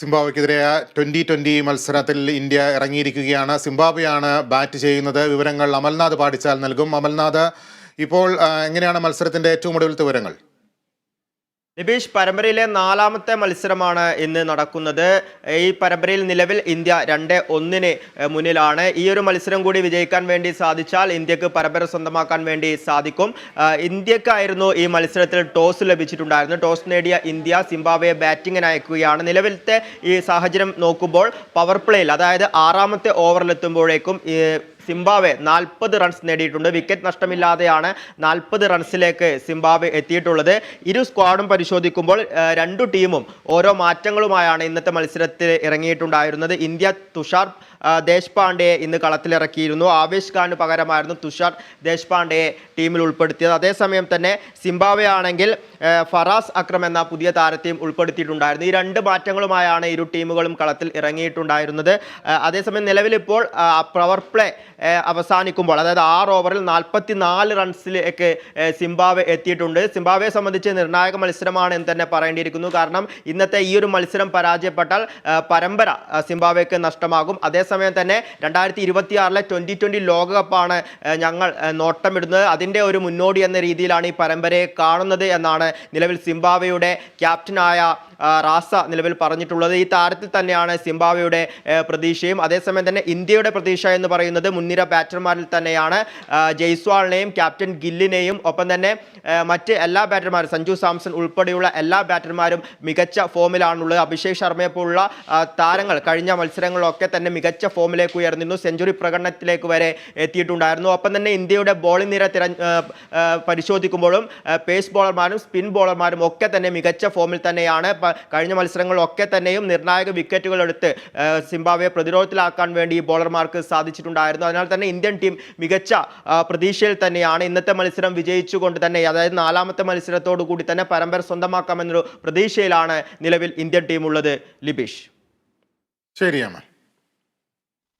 സിംബാബ്വെക്കെതിരെ twenty twenty മത്സരത്തിൽ India ഇറങ്ങിയിരിക്കുകയാണ്. സിംബാബ്വെയാണ് ബാറ്റ് ചെയ്യുന്നത്. വിവരങ്ങൾ അമൽനാഥ് പാടിച്ചാൽ നൽകും. അമൽനാഥ് ഇപ്പോൾ എങ്ങനെയാണ് മത്സരത്തിന്റെ ഏറ്റവും ഒടുവിലത്തെ വിവരങ്ങൾ? നിബീഷ് പരമ്പരയിലെ നാലാമത്തെ മത്സരമാണ് ഇന്ന് നടക്കുന്നത്. ഈ പരമ്പരയിൽ നിലവിൽ ഇന്ത്യ രണ്ട് ഒന്നിന് മുന്നിലാണ്. ഈ ഒരു മത്സരം കൂടി വിജയിക്കാൻ വേണ്ടി സാധിച്ചാൽ ഇന്ത്യയ്ക്ക് പരമ്പര സ്വന്തമാക്കാൻ വേണ്ടി സാധിക്കും. ഇന്ത്യക്കായിരുന്നു ഈ മത്സരത്തിൽ ടോസ് ലഭിച്ചിട്ടുണ്ടായിരുന്നു ടോസ് നേടിയ ഇന്ത്യ സിംബാബ്വെ ബാറ്റിങ്ങിന് അയക്കുകയാണ്. നിലവിലത്തെ ഈ സാഹചര്യം നോക്കുമ്പോൾ പവർ പ്ലേയിൽ അതായത് ആറാമത്തെ ഓവറിലെത്തുമ്പോഴേക്കും ഈ സിംബാബ്വെ നാൽപ്പത് റൺസ് നേടിയിട്ടുണ്ട്. വിക്കറ്റ് നഷ്ടമില്ലാതെയാണ് നാൽപ്പത് റൺസിലേക്ക് സിംബാബ്വെ എത്തിയിട്ടുള്ളത്. ഇരു സ്ക്വാഡും പരിശോധിക്കുമ്പോൾ രണ്ടു ടീമും ഓരോ മാറ്റങ്ങളുമായാണ് ഇന്നത്തെ മത്സരത്തിൽ ഇറങ്ങിയിട്ടുണ്ടായിരുന്നത്. ഇന്ത്യ തുഷാർ ദേശ്പാണ്ഡെയെ ഇന്ന് കളത്തിലിറക്കിയിരുന്നു. ആവേശ് ഖാന് പകരമായിരുന്നു തുഷാർ ദേശ്പാണ്ഡെയെ ടീമിൽ ഉൾപ്പെടുത്തിയത്. അതേസമയം തന്നെ സിംബാബ്വെ ആണെങ്കിൽ ഫറാസ് അക്രം എന്ന പുതിയ താരത്തെയും ഉൾപ്പെടുത്തിയിട്ടുണ്ടായിരുന്നു. ഈ രണ്ട് മാറ്റങ്ങളുമായാണ് ഇരു ടീമുകളും കളത്തിൽ ഇറങ്ങിയിട്ടുണ്ടായിരുന്നത്. അതേസമയം നിലവിലിപ്പോൾ പവർ പ്ലേ അവസാനിക്കുമ്പോൾ അതായത് ആറ് ഓവറിൽ നാൽപ്പത്തി നാല് റൺസിലേക്ക് സിംബാവെ എത്തിയിട്ടുണ്ട്. സിംബാവെ സംബന്ധിച്ച് നിർണായക മത്സരമാണ് എന്ന് തന്നെ പറയേണ്ടിയിരിക്കുന്നു. കാരണം ഇന്നത്തെ ഈ ഒരു മത്സരം പരാജയപ്പെട്ടാൽ പരമ്പര ആ, സിംബാബ്വെക്ക് നഷ്ടമാകും. അതേസമയം തന്നെ രണ്ടായിരത്തി ഇരുപത്തിയാറിലെ ട്വന്റി ട്വന്റി ലോകകപ്പാണ് ഞങ്ങൾ നോട്ടമിടുന്നത്. അതിന്റെ ഒരു മുന്നോടി എന്ന രീതിയിലാണ് ഈ പരമ്പരയെ കാണുന്നത് എന്നാണ് നിലവിൽ സിംബാവയുടെ ക്യാപ്റ്റനായ റാസ നിലവിൽ പറഞ്ഞിട്ടുള്ളത് ഈ താരത്തിൽ തന്നെയാണ് സിംബാബ്വെയുടെ ഏ, പ്രതീക്ഷയും. അതേസമയം തന്നെ ഇന്ത്യയുടെ പ്രതീക്ഷ എന്ന് പറയുന്നത് മുൻനിര ബാറ്റർമാരിൽ തന്നെയാണ്. ജയ്സ്വാളിനെയും ക്യാപ്റ്റൻ ഗില്ലിനെയും ഒപ്പം തന്നെ മറ്റ് എല്ലാ ബാറ്റർമാരും സഞ്ജു സാംസൺ ഉൾപ്പെടെയുള്ള എല്ലാ ബാറ്റർമാരും മികച്ച ഫോമിലാണുള്ളത്. അഭിഷേക് ശർമ്മയെ പോലുള്ള താരങ്ങൾ കഴിഞ്ഞ മത്സരങ്ങളിലൊക്കെ തന്നെ മികച്ച ഫോമിലേക്ക് ഉയർന്നിരുന്നു. സെഞ്ചുറി പ്രകടനത്തിലേക്ക് വരെ എത്തിയിട്ടുണ്ടായിരുന്നു. ഒപ്പം തന്നെ ഇന്ത്യയുടെ ബോളിംഗ് നിര തിര പരിശോധിക്കുമ്പോഴും പേസ് ബോളർമാരും സ്പിൻ ബോളർമാരും ഒക്കെ തന്നെ മികച്ച ഫോമിൽ തന്നെയാണ് കഴിഞ്ഞ മത്സരങ്ങളിലൊക്കെ തന്നെയും നിർണായക വിക്കറ്റുകൾ എടുത്ത് സിംബാബ്വെ പ്രതിരോധത്തിലാക്കാൻ വേണ്ടി ഈ ബോളർമാർക്ക് സാധിച്ചിട്ടുണ്ടായിരുന്നു. അതിനാൽ തന്നെ ഇന്ത്യൻ ടീം മികച്ച പ്രതീക്ഷയിൽ തന്നെയാണ് ഇന്നത്തെ മത്സരം വിജയിച്ചുകൊണ്ട് തന്നെ അതായത് നാലാമത്തെ മത്സരത്തോടു കൂടി തന്നെ പരമ്പര സ്വന്തമാക്കാമെന്നൊരു പ്രതീക്ഷയിലാണ് നിലവിൽ ഇന്ത്യൻ ടീം ഉള്ളത് ലിബീഷ്. ശരിയാണ്